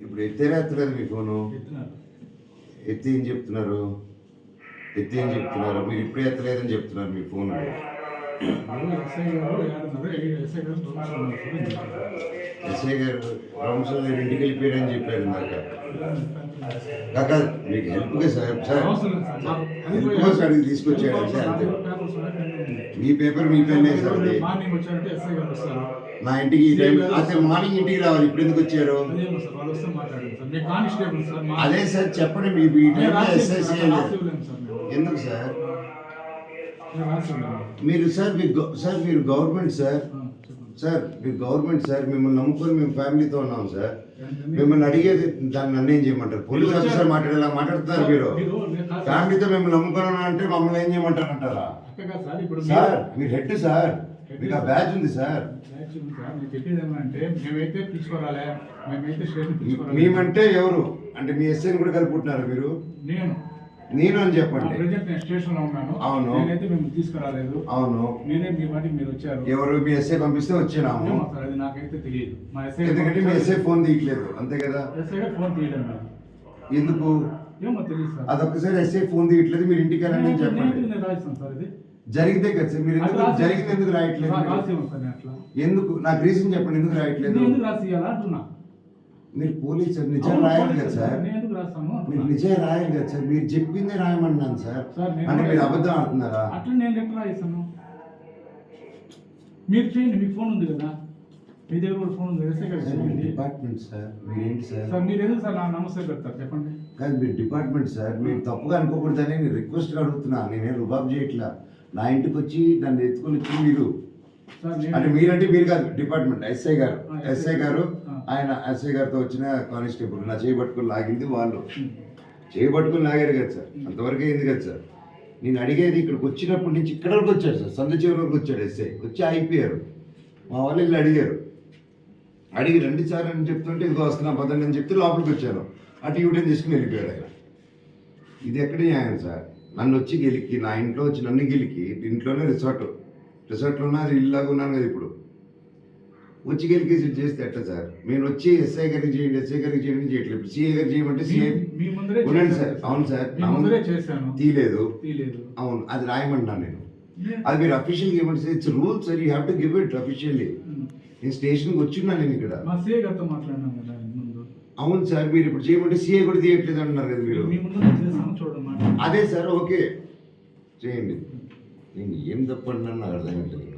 ఇప్పుడు ఎత్తేనే ఎత్తలేదు మీ ఫోను. ఎత్తి ఏం చెప్తున్నారు? ఎత్తి ఏం చెప్తున్నారు? మీరు ఇప్పుడే ఎత్తలేదని చెప్తున్నారు మీ ఫోన్. ఎస్ఐ గారు ఇంటికి వెళ్ళిపోయారని చెప్పారు ఇందాక. కాక మీకు హెల్ప్గా సార్ సార్ హెల్ప్ కోసం అడిగి తీసుకొచ్చాడు సార్ అంతే. మీ పేపర్ మీ పెన్నే సార్ అది. నా ఇంటికి ఈ టైం అసలు మార్నింగ్ ఇంటికి రావాలి. ఇప్పుడు ఎందుకు వచ్చారు? అదే సార్ చెప్పండి. మీ టైంలో సార్. ఎందుకు సార్? మీరు సార్ మీరు సార్ మీరు గవర్నమెంట్ సార్. సార్ మీరు గవర్నమెంట్ సార్ మిమ్మల్ని నమ్ముకొని మేము ఫ్యామిలీతో ఉన్నాం సార్? మిమ్మల్ని అడిగేది దాన్ని నన్ను ఏం చేయమంటారు? Police officer. మాట్లాడేలా మాట్లాడుతున్నారు మీరు. ఫ్యామిలీతో మిమ్మల్ని నమ్ముకొని అంటే మమ్మల్ని ఏం చేయమంటారు అంటారా సార్ మీరు హెడ్ సార్. మీకు ఆ బ్యాచ్ ఉంది సార్. మేమంటే ఎవరు? అంటే మీ ఎస్ఐని కూడా కలుపుకుంటున్నారు మీరు? నేను. నేను అని చెప్పండి. ప్రజెంట్ నేను స్టేషన్లో ఉన్నాను. అవును. నేనైతే మేము తీసుకురాలేదు. అవును. మీరే మీ వాటికి మీరు వచ్చారు. ఎవరు మీ ఎస్ఐ పంపిస్తే వచ్చినాము. సార్ అది నాకైతే తెలియదు. మా ఎస్ఐ ఎందుకంటే మీ ఎస్ఐ ఫోన్ తీయట్లేదు. అంతే కదా? ఎస్ఐ ఫోన్ తీయడం లేదు. ఎందుకు? ఏమో తెలియదు సార్. అదొక్కసారి ఎస్ఐ ఫోన్ తీయట్లేదు మీరు ఇంటికి వెళ్ళండి అని చెప్పండి. నేను- నేను రాయిస్తాను సార్ ఇది జరిగితే కదా సార్ మీరు ఎందుకు జరిగింది ఎందుకు రాయట్లేదు నేను ఎందుకు? నాకు రీజన్ చెప్పండి ఎందుకు రాయట్లేదు? నేను ఎందుకు రాసి అంటున్నా? మీరు పోలీస్ నిజం రాయాలి కదా సార్, మీరు. నిజం రాయాలి కదా సార్. మీరు చెప్పిందే రాయమన్నాను సార్. అంటే మీరు. అబద్ధం ఆడుతున్నారా? అట్లా నేను ఎట్లా రాయిస్తాను? మీరు చేయండి మీకు ఫోన్ ఉంది కదా. మీ దగ్గర కూడా ఫోన్ ఉంది చేయండి డిపార్ట్మెంట్ సార్. మీరేంటి సార్? సార్ మీరు ఎందుకు సార్ నా నమస్తే పెడతారు చెప్పండి. కాదు మీరు డిపార్ట్మెంట్ సార్. మీరు తప్పుగా అనుకోకూడదని నేను రిక్వెస్ట్గా అడుగుతున్నా. నేనేం రుబాబ్ చేయట్లా. నా ఇంటికి వచ్చి నన్ను ఎత్తుకొని వచ్చి మీరు. అంటే మీరంటే మీరు కాదు డిపార్ట్మెంట్ ఎస్ఐ గారు. ఎస్ఐ గారు. ఆయన ఎస్ఐ గారితో వచ్చిన కానిస్టేబుల్ నా చేయి లాగింది వాళ్ళు. చేయి లాగారు కదా సార్. అంతవరకు అయింది కదా సార్. నేను అడిగేది ఇక్కడికి వచ్చినప్పటి నుంచి ఇక్కడ వరకు వచ్చాడు సార్. సంద చివరి వరకు వచ్చాడు ఎస్ఐ. వచ్చి అయిపోయారు మా వాళ్ళు వెళ్ళి అడిగారు. అడిగి రండి సార్ అని చెప్తుంటే ఇదిగో వస్తున్నా పదండి అని చెప్తే లోపలికి వచ్చాను అటు ఇవిటని తీసుకుని వెళ్ళిపోయాడు ఆయన. ఇది ఎక్కడ న్యాయం సార్? నన్ను వచ్చి గెలికి నా ఇంట్లో వచ్చి నన్ను గెలికి ఇంట్లోనే రిసార్ట్. రిసార్ట్లో ఉన్నా అది ఇల్లాగా ఉన్నాను కదా ఇప్పుడు. వచ్చి గెలికేసి చేస్తే ఎట్ట సార్? నేను వచ్చి ఎస్ఐ గారికి చేయండి ఎస్ఐ గారికి చేయండి చేయట్లేదు. సిఐ గారికి చేయమంటే సిఐ ఉండండి సార్. అవును సార్. తీయలేదు అవును. అది రాయమంటున్నాను నేను. అది మీరు అఫీషియల్గా ఏమంటే it's rule sir you have to give it officially నేను స్టేషన్కి వచ్చిన్నాను నేను ఇక్కడ. అవును సార్ మీరు ఇప్పుడు చేయమంటే సీఏ కూడా తీయట్లేదు అంటున్నారు కదా మీరు. అదే సార్ ఓకే. చేయండి. నేను ఏం తప్పంటున్నాను నాకు అర్థం కావట్లేదు.